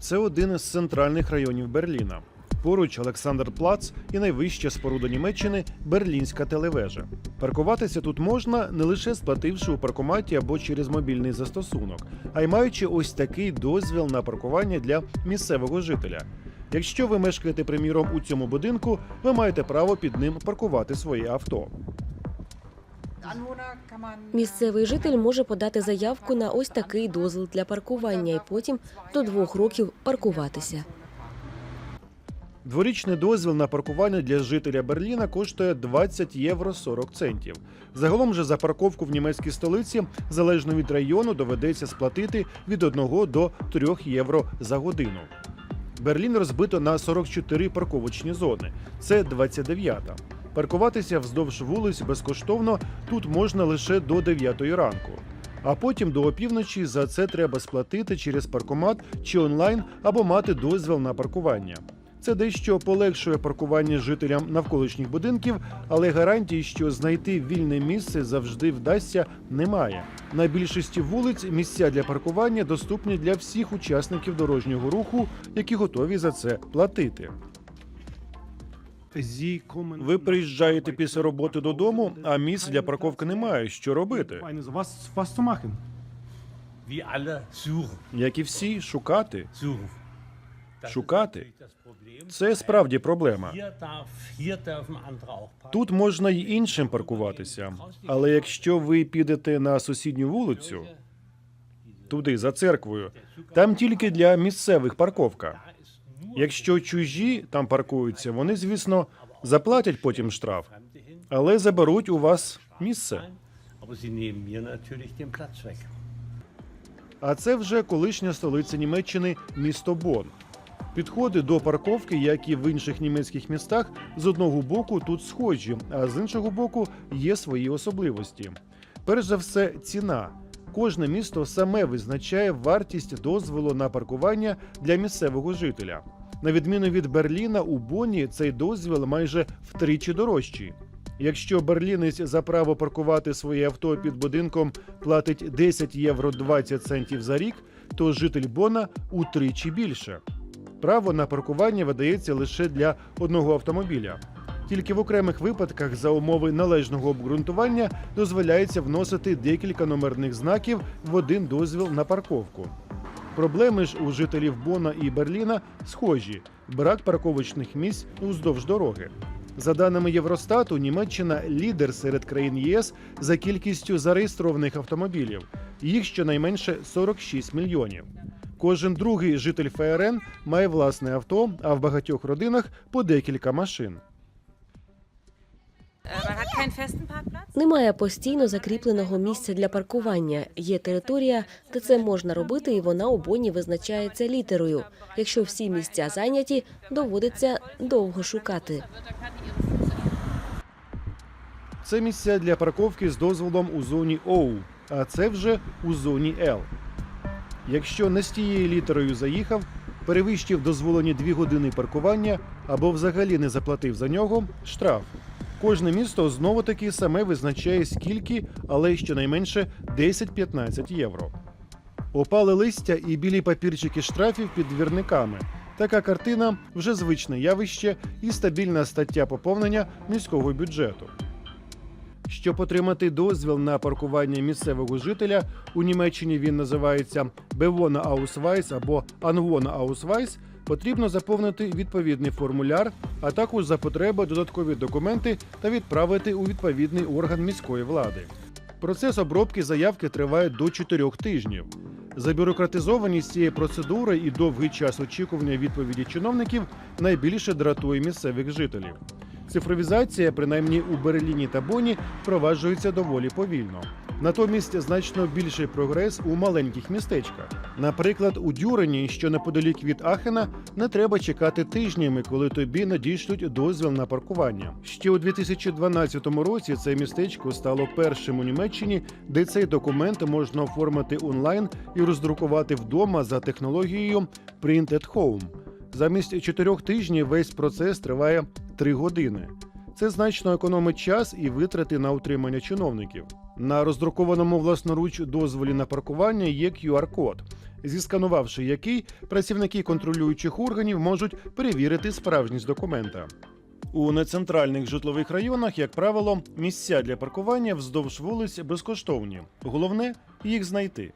Це один із центральних районів Берліна. Поруч Олександрплац і найвища споруда Німеччини Берлінська телевежа. Паркуватися тут можна не лише сплативши у паркоматі або через мобільний застосунок, а й маючи ось такий дозвіл на паркування для місцевого жителя. Якщо ви мешкаєте, приміром, у цьому будинку, ви маєте право під ним паркувати своє авто. Місцевий житель може подати заявку на ось такий дозвіл для паркування і потім до двох років паркуватися. Дворічний дозвіл на паркування для жителя Берліна коштує 20 євро 40 центів. Загалом же за парковку в німецькій столиці, залежно від району, доведеться сплатити від 1 до 3 євро за годину. Берлін розбито на 44 парковочні зони. Це 29-та. Паркуватися вздовж вулиць безкоштовно тут можна лише до 9 ранку. А потім до опівночі за це треба сплатити через паркомат чи онлайн або мати дозвіл на паркування. Це дещо полегшує паркування жителям навколишніх будинків, але гарантій, що знайти вільне місце завжди вдасться, немає. На більшості вулиць місця для паркування доступні для всіх учасників дорожнього руху, які готові за це платити. Ви приїжджаєте після роботи додому, а місць для парковки немає. Що робити? Як і всі, шукати. Шукати. Це справді проблема. Тут можна й іншим паркуватися. Але якщо ви підете на сусідню вулицю, туди за церквою, там тільки для місцевих парковка. Якщо чужі там паркуються, вони, звісно, заплатять потім штраф, але заберуть у вас місце. А це вже колишня столиця Німеччини місто Бон. Підходи до парковки, як і в інших німецьких містах, з одного боку тут схожі, а з іншого боку є свої особливості. Перш за все, ціна. Кожне місто саме визначає вартість дозволу на паркування для місцевого жителя. На відміну від Берліна, у Бонні цей дозвіл майже втричі дорожчий. Якщо берлінець за право паркувати своє авто під будинком платить 10 євро 20 центів за рік, то житель Бона утричі більше. Право на паркування видається лише для одного автомобіля. Тільки в окремих випадках за умови належного обґрунтування дозволяється вносити декілька номерних знаків в один дозвіл на парковку. Проблеми ж у жителів Бона і Берліна схожі: брак парковочних місць уздовж дороги. За даними Євростату, Німеччина лідер серед країн ЄС за кількістю зареєстрованих автомобілів. Їх щонайменше 46 мільйонів. Кожен другий житель ФРН має власне авто, а в багатьох родинах по декілька машин. Немає постійно закріпленого місця для паркування. Є територія, де це можна робити, і вона у Бонні визначається літерою. Якщо всі місця зайняті, доводиться довго шукати. Це місця для парковки з дозволом у зоні Оу, а це вже у зоні Л. Якщо не з тією літерою заїхав, перевищив дозволені 2 години паркування або взагалі не заплатив за нього штраф. Кожне місто знову таки саме визначає скільки, але щонайменше 10-15 євро. Опали листя і білі папірчики штрафів під двірниками. Така картина вже звичне явище і стабільна стаття поповнення міського бюджету. Щоб отримати дозвіл на паркування місцевого жителя, у Німеччині він називається Бевона Аусвайс або Анвона Аусвайс, потрібно заповнити відповідний формуляр, а також за потреби додаткові документи та відправити у відповідний орган міської влади. Процес обробки заявки триває до 4 тижнів. Забюрократизованість цієї процедури і довгий час очікування відповіді чиновників найбільше дратує місцевих жителів. Цифровізація, принаймні у Берліні та Боні, впроваджується доволі повільно. Натомість значно більший прогрес у маленьких містечках. Наприклад, у Дюрені, що неподалік від Ахена, не треба чекати тижнями, коли тобі надішлють дозвіл на паркування. Ще у 2012 році це містечко стало першим у Німеччині, де цей документ можна оформити онлайн і роздрукувати вдома за технологією Print at Home. Замість чотирьох тижнів весь процес триває три години. Це значно економить час і витрати на утримання чиновників. На роздрукованому власноруч дозволі на паркування є QR-код. зісканувавши який, працівники контролюючих органів можуть перевірити справжність документа. У нецентральних житлових районах, як правило, місця для паркування вздовж вулиць безкоштовні. Головне їх знайти.